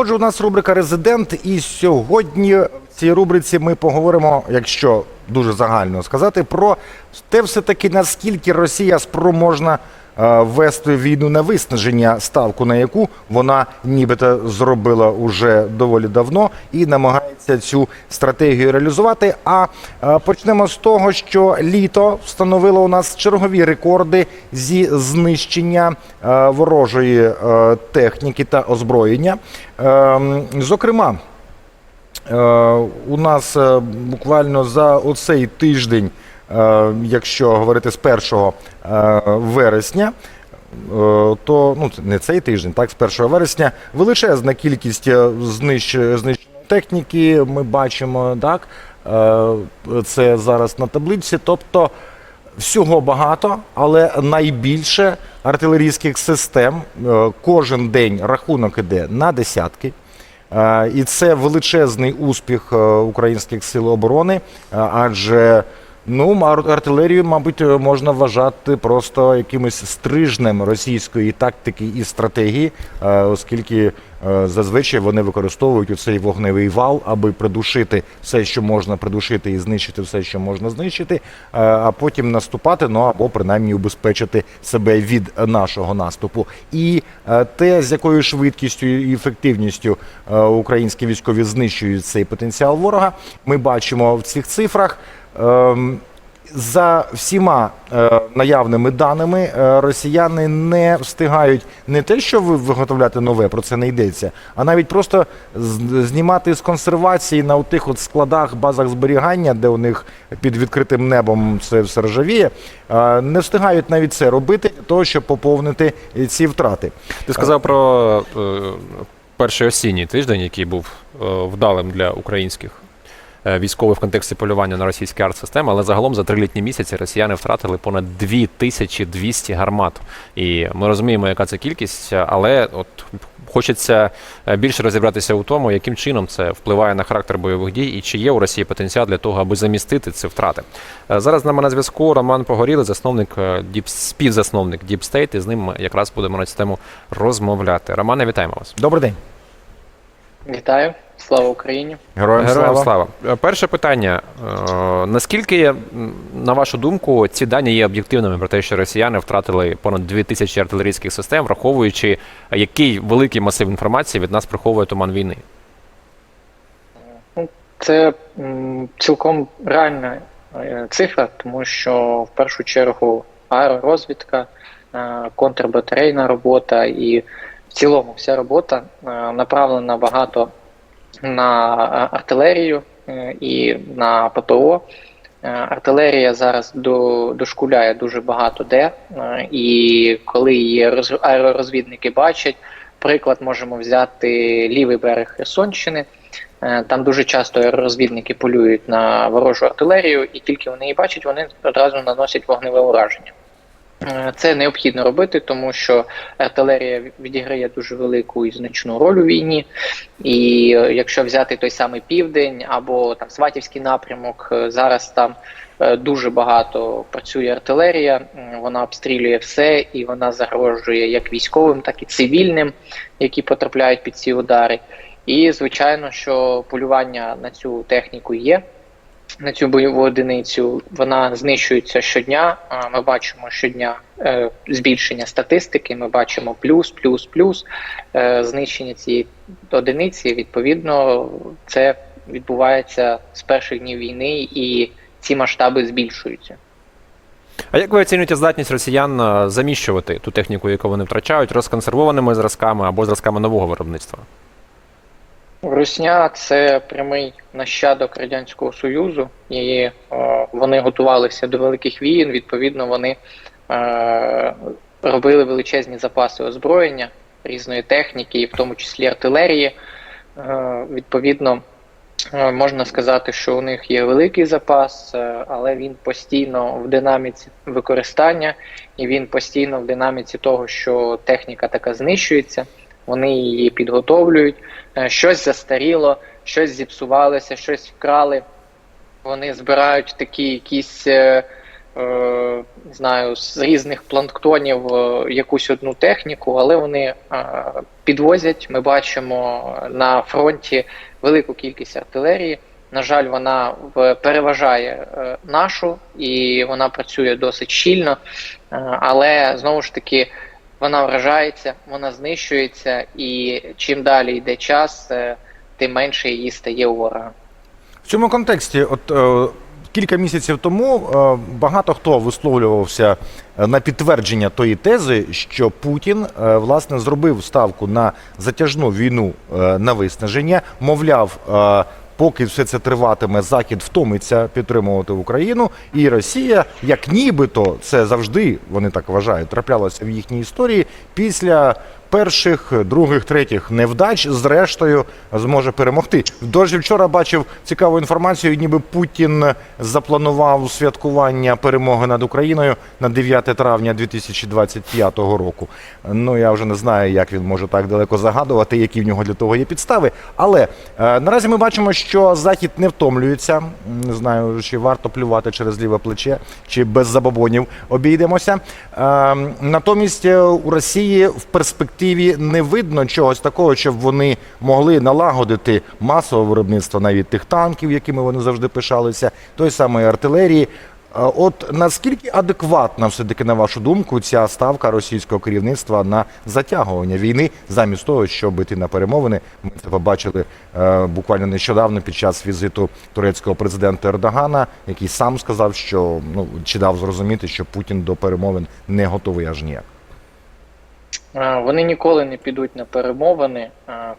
Отже, у нас рубрика Резидент, і сьогодні в цій рубриці ми поговоримо, якщо дуже загально сказати, про те, все таки наскільки Росія спроможна вести війну на виснаження, ставку на яку вона нібито зробила уже доволі давно і намагається цю стратегію реалізувати. А е, почнемо з того, що літо встановило у нас чергові рекорди зі знищення е, ворожої е, техніки та озброєння. Ем, Зокрема, Е, у нас е, буквально за оцей тиждень, е, якщо говорити з 1 е, вересня, е, то ну не цей тиждень, так, з 1 вересня, величезна кількість е, знищ, знищеної техніки. Ми бачимо, так, е, це зараз на таблиці. Тобто всього багато, але найбільше артилерійських систем. Е, Кожен день рахунок іде на десятки. Е, І це величезний успіх е, українських сил оборони, е, адже ну, ар- артилерію, мабуть, е, можна вважати просто якимось стрижнем російської тактики і стратегії, е, оскільки е, зазвичай вони використовують цей вогневий вал, аби придушити все, що можна придушити, і знищити все, що можна знищити, а потім наступати, ну або принаймні убезпечити себе від нашого наступу. І те, з якою швидкістю і ефективністю українські військові знищують цей потенціал ворога, ми бачимо в цих цифрах. Ем, За всіма е, наявними даними, е, росіяни не встигають не те, що ви- виготовляти нове, про це не йдеться, а навіть просто знімати з консервації на тих от складах, базах зберігання, де у них під відкритим небом це все ржавіє, е, не встигають навіть це робити того, щоб поповнити ці втрати. Ти сказав про перший осінній тиждень, який був вдалим для українських е, військових в контексті полювання на російські арт-системи, але загалом за три літні місяці росіяни втратили понад 2200 гармат. І ми розуміємо, яка це кількість, але от хочеться е, більше розібратися у тому, яким чином це впливає на характер бойових дій і чи є у Росії потенціал для того, аби замістити ці втрати. Е, Зараз з нами на зв'язку Роман Погорілий, засновник Deep, співзасновник Deep State, і з ним якраз будемо на цю тему розмовляти. Романе, вітаємо вас. Добрий день. Вітаю, слава Україні. Героям, Героям слава. слава. Е, Перше питання. Е, Наскільки, на вашу думку, ці дані є об'єктивними про те, що росіяни втратили понад 2000 артилерійських систем, враховуючи, який великий масив інформації від нас приховує туман війни? Це цілком реальна е, цифра, тому що в першу чергу аеророзвідка, е, контрбатарейна робота і в цілому вся робота е, направлена багато на артилерію е, і на ППО. Е, Артилерія зараз до, дошкуляє дуже багато де, е, і коли її роз- аеророзвідники бачать, приклад можемо взяти лівий берег Херсонщини. Там дуже часто розвідники полюють на ворожу артилерію, і тільки вони її бачать, вони одразу наносять вогневе ураження. Е, Це необхідно робити, тому що артилерія відіграє дуже велику і значну роль у війні. І е, якщо взяти той самий південь або там Сватівський напрямок, е, зараз там дуже багато працює артилерія, вона обстрілює все і вона загрожує як військовим, так і цивільним, які потрапляють під ці удари. І звичайно, що полювання на цю техніку є. На цю бойову одиницю вона знищується щодня. Ми бачимо щодня е, збільшення статистики. Ми бачимо плюс, плюс, плюс е, знищення цієї одиниці. Відповідно, це відбувається з перших днів війни, і ці масштаби збільшуються. А як ви оцінюєте здатність росіян е, заміщувати ту техніку, яку вони втрачають, розконсервованими зразками або зразками нового виробництва? Русня це прямий нащадок радянського союзу, і е, вони готувалися до великих війн. Відповідно, вони е, робили величезні запаси озброєння різної техніки, і в тому числі артилерії. Е, відповідно, можна сказати, що у них є великий запас, але він постійно в динаміці використання, і він постійно в динаміці того, що техніка така знищується. Вони її підготовлюють, е, щось застаріло, щось зіпсувалося, щось вкрали. Вони збирають такі якісь е, е, знаю, з різних планктонів е, якусь одну техніку, але вони е, підвозять. Ми бачимо на фронті велику кількість артилерії. На жаль, вона переважає нашу і вона працює досить щільно, але знову ж таки вона вражається, вона знищується, і чим далі йде час, е, тим менше її стає у ворога. В цьому контексті, от е, кілька місяців тому е, багато хто висловлювався е, на підтвердження тої тези, що Путін е, власне зробив ставку на затяжну війну е, на виснаження, мовляв. е, Поки все це триватиме, Захід втомиться підтримувати Україну, і Росія, як нібито це завжди вони так вважають, траплялося в їхній історії. Після перших, других, третіх невдач, зрештою, зможе перемогти. Дожі вчора бачив цікаву інформацію, ніби Путін запланував святкування перемоги над Україною на 9 травня 2025 року. Ну я вже не знаю, як він може так далеко загадувати, які в нього для того є підстави. Але е, наразі ми бачимо, що Захід не втомлюється. Не знаю, чи варто плювати через ліве плече, чи без забобонів обійдемося. Е, натомість у Росії в перспективі не видно чогось такого, щоб вони могли налагодити масове виробництво навіть тих танків, якими вони завжди пишалися, той самої артилерії. От наскільки адекватна все-таки, на вашу думку, ця ставка російського керівництва на затягування війни, замість того, щоб йти на перемовини? Ми це побачили е, буквально нещодавно під час візиту турецького президента Ердогана, який сам сказав, що ну чи дав зрозуміти, що Путін до перемовин не готовий аж ніяк. Вони ніколи не підуть на перемовини,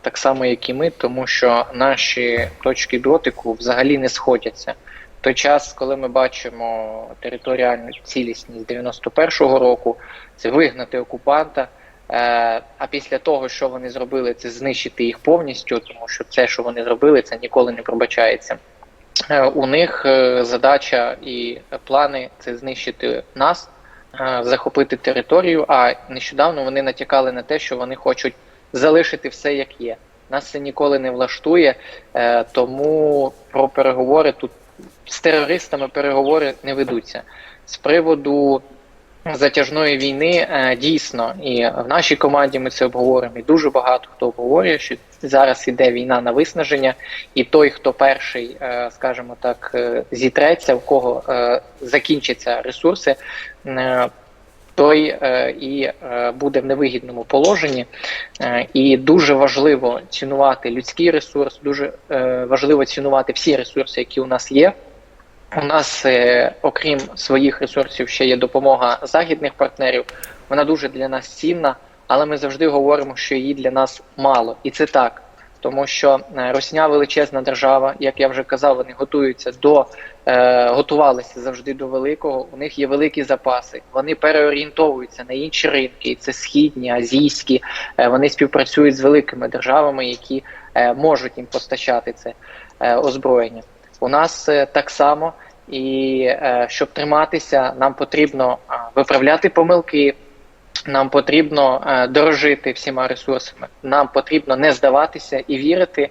так само як і ми, тому що наші точки дотику взагалі не сходяться. Той час, коли ми бачимо територіальну цілісність 91-го року, це вигнати окупанта. е, А після того, що вони зробили, це знищити їх повністю, тому що це, що вони зробили, це ніколи не пробачається. Е, У них е, задача і плани це знищити нас, захопити територію. А нещодавно вони натякали на те, що вони хочуть залишити все як є. Нас це ніколи не влаштує, е, тому про переговори тут з терористами переговори не ведуться. З приводу затяжної війни е, дійсно, і в нашій команді ми це обговоримо. І дуже багато хто обговорює, що зараз іде війна на виснаження, і той, хто перший, е, скажімо так, е, зітреться, в кого закінчаться ресурси. той і буде в невигідному положенні, і дуже важливо цінувати людський ресурс, дуже важливо цінувати всі ресурси, які у нас є. У нас, е, окрім своїх ресурсів, ще є допомога західних партнерів. Вона дуже для нас цінна, але ми завжди говоримо, що її для нас мало, і це так. Тому що е, Росія величезна держава, як я вже казав, вони готуються до е, готувалися завжди до великого. У них є великі запаси. Вони переорієнтовуються на інші ринки, і це східні, азійські. Вони співпрацюють з великими державами, які можуть їм постачати це озброєння. У нас е, так само, і е, щоб триматися, нам потрібно виправляти помилки. Нам потрібно е, дорожити всіма ресурсами. Нам потрібно не здаватися і вірити,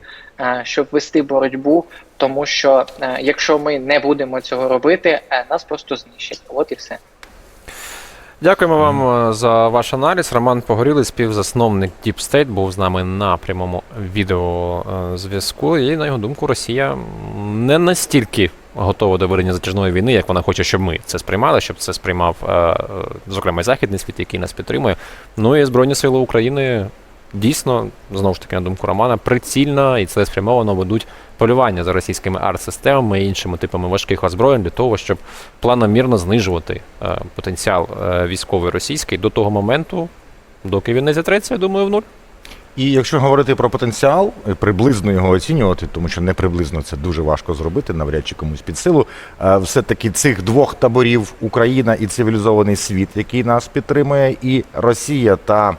щоб вести боротьбу. Тому що якщо ми не будемо цього робити, нас просто знищать. От і все. Дякуємо вам е, за ваш аналіз. Роман Погорілий, співзасновник Deep State, був з нами на прямому відеозв'язку. І на його думку, Росія не настільки готова до ведення затяжної війни, як вона хоче, щоб ми це сприймали, щоб це сприймав, е, е, зокрема, і західний світ, який нас підтримує. Ну і Збройні Сили України дійсно, знову ж таки, на думку Романа, прицільно і цілеспрямовано ведуть полювання за російськими арт-системами і іншими типами важких озброєнь для того, щоб планомірно знижувати е, потенціал е, військовий російський до того моменту, доки він не зітреться, я думаю, в нуль. І якщо говорити про потенціал, е, приблизно його оцінювати, тому що не приблизно це дуже важко зробити, навряд чи комусь під силу. Все-таки цих двох таборів Україна і цивілізований світ, який нас підтримує, і Росія та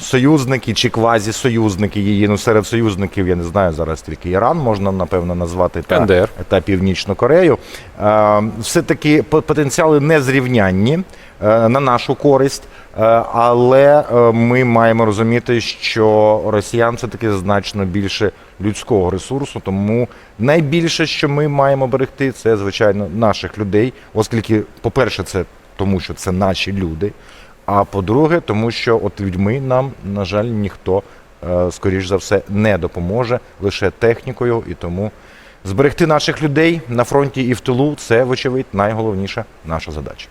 союзники чи квазі-союзники її. Ну серед союзників я не знаю зараз тільки Іран можна напевно назвати та, та Північну Корею. Е, Все-таки потенціали незрівнянні. е, на нашу користь. Е, Але е, ми маємо розуміти, що росіян це таки значно більше людського ресурсу. Тому найбільше, що ми маємо берегти, це звичайно наших людей, оскільки, по-перше, це тому, що це наші люди. А по-друге, тому що от людьми нам, на жаль, ніхто, е, скоріш за все, не допоможе лише технікою, і тому зберегти наших людей на фронті і в тилу це, вочевидь, найголовніша наша задача.